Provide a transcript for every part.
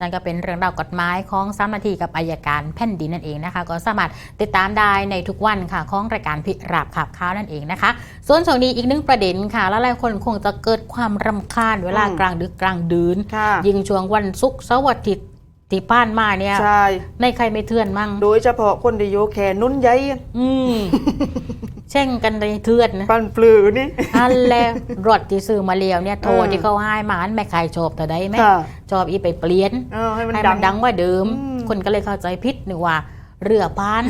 นั่นก็เป็นเรื่องราวกฎหมายของสามนาทีกับอายการแผ่นดินนั่นเองนะคะ ก็สามารถติดตามได้ในทุกวันค่ะของรายการพิราบขับข้าวนั่นเองนะคะ ส่วนช่วงนี้อีกหนึ่งประเด็นค่ะแล้วหลายคนคงจะเกิดความรำคาญเวลาอืมกลางดึกกลางดืนค่ะยิงช่วงวันศุกร์เสาร์อาทิตย์ ที่ผ่านมาเนี่ยใช่ในใครไม่เทื่อนมั่งโดยเฉพาะคนที่อยู่แขนนุ่นใหญ่อืมแช่งกันในเทื่อนนะปันปลือนี่อันแลรถที่ซื้อมาเลียวเนี่ยโทรเออที่เขาให้มาอันไม่ใครชอบแต่ได้ไหมค่ะชอบอีไปเปลี่ยนเออให้มันให้ดัมังนดังกว่าเดิมอืมคนก็เลยเข้าใจผิดนึกว่า เรือพาน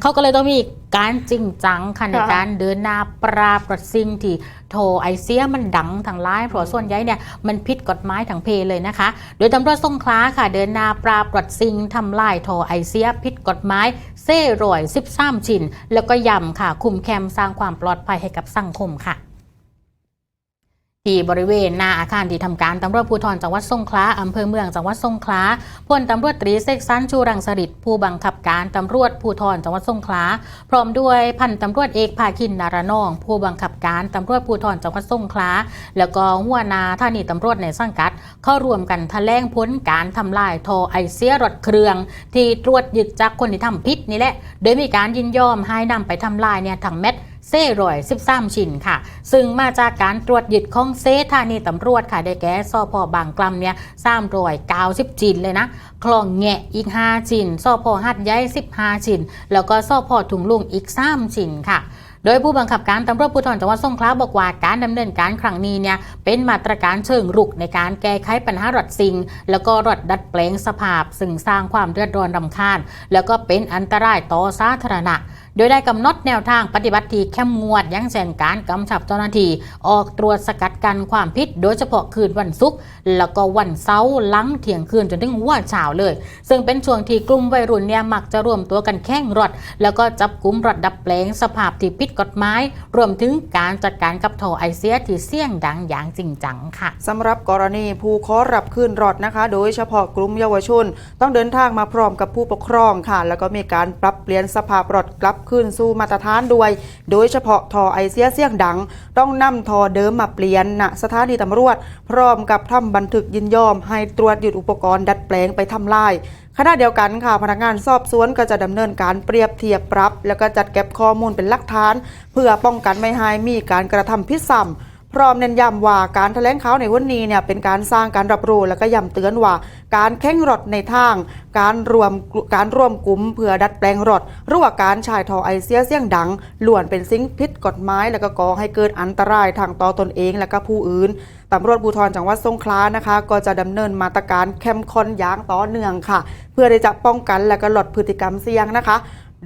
เขาก็เลยต้องมีการจริงจังค่ะในการเดินหน้าปราบรถซิ่งที่โทรไอเสียมันดังทางไลน์เพราะส่วนใหญ่เนี่ยมันผิดกฎหมายทางเพเลยนะคะ โดยตำรวจสงขลาค่ะ เดินหน้าปราบรถซิ่งทำลายโทรไอเสียผิดกฎหมายเซ่รอย13ชิ้นแล้วก็ย้ำค่ะ คุมแคมสร้างความปลอดภัยให้กับสังคมค่ะ ที่บริเวณหน้าอาคารที่ทำการตำรวจภูธรจังหวัดสงขลาอำเภอเมืองจังหวัดสงขลาพลตำรวจตรีเสกสรรชูรังสฤษดิ์ผู้บังคับการตำรวจภูธรจังหวัดสงขลาพร้อมด้วยพันตำรวจเอกภาคินนารนอง ผู้บังคับการตำรวจภูธรจังหวัดสงขลาแล้วก็หัวหนาท่านีตำรวจในสังกัด เข้ารวมกันแถลงพ้นการทำลายทรไอเสียรถเครื่อง ที่ตรวจยึดจากคนที่ทำผิดนี่แหละ โดยมีการยินยอมให้นำไปทำลายเนี่ยถังเม็ด เซ่รอย13ชิ้นค่ะ ซึ่งมาจากการตรวจยึดของเซธานีตำรวจค่ะ ได้แก่สพบางกลำเนี่ย3รอย90ชิ้นเลยนะ คลองแงะอีก5ชิ้นสพหัดใหญ่15ชิ้น แล้วก็สพถุงลุงอีก3ชิ้นค่ะโดยผู้บังคับการตำรวจภูธรจังหวัดสงขลาบอกว่าการดำเนินการครั้งนี้เนี่ยเป็นมาตรการเชิงรุกในการแก้ไขปัญหารถซิง แล้วก็รถดัดแปลงสภาพ ซึ่งสร้างความเดือดร้อนรำคาญ แล้วก็เป็นอันตรายต่อสาธารณะ โดยได้กำหนดแนวทางปฏิบัติที่เข้มงวดยังเช่นการกำชับเจ้าหน้าที่ออกตรวจสกัดกันความผิด โดยเฉพาะคืนวันศุกร์แล้วก็วันเสาร์หลังเที่ยงคืนจนถึงหัวเช้าเลย ซึ่งเป็นช่วงที่กลุ่มวัยรุ่นเนี่ยมักจะรวมตัวกันแข่งรถ แล้วก็จับกลุ่มรถดับแปลงสภาพที่ผิดกฎหมายรวมถึงการจัดการกับโทไอเสียที่เสี่ยงดังอย่างจริงจังค่ะสำหรับกรณีผู้ขอรับคืนรถนะคะ โดยเฉพาะกลุ่มเยาวชน ต้องเดินทางมาพร้อมกับผู้ปกครองค่ะ แล้วก็มีการปรับเปลี่ยนสภาพรถกลับคืนสู่มาตรฐานด้วย โดยเฉพาะทอไอเสียเสียงดัง ต้องนำทอเดิมมาเปลี่ยนณสถานีตำรวจ พร้อมกับทำบันทึกยินยอม ให้ตรวจยึดอุปกรณ์ดัดแปลงไปทำลายขณะเดียวกันค่ะพนักงานสอบสวนก็จะดำเนินการเปรียบเทียบปรับ แล้วก็จัดเก็บข้อมูลเป็นหลักฐาน เพื่อป้องกันไม่ให้มีการกระทำผิดซ้ำ พร้อมเน้นย้ำว่าการแถลงข่าวในวันนี้เนี่ยเป็นการสร้างการรับรู้แล้วก็ย้ำเตือนว่าการแข่งรถในทาง การรวมการร่วมกลุ่มเพื่อดัดแปลงรถหรือว่าการชายทอไอเสียเสียงดังล้วนเป็นสิ่งผิดกฎหมาย แล้วก็ก่อให้เกิดอันตรายทางต่อตนเองและก็ผู้อื่นตำรวจภูธรจังหวัดสงขลานะคะ ก็จะดำเนินมาตรการเข้มข้นอย่างต่อเนื่องค่ะ เพื่อที่จะป้องกันและก็ลดพฤติกรรมเสี่ยงนะคะ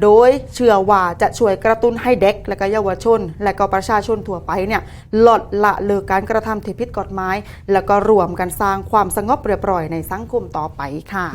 โดยเชื่อว่าจะช่วยกระตุ้นให้เด็ก และก็เยาวชน และก็ประชาชนทั่วไปเนี่ยลดละเลิกการกระทำที่ผิดกฎหมาย แล้วก็รวมกันสร้างความสงบเรียบร้อยในสังคมต่อไปค่ะ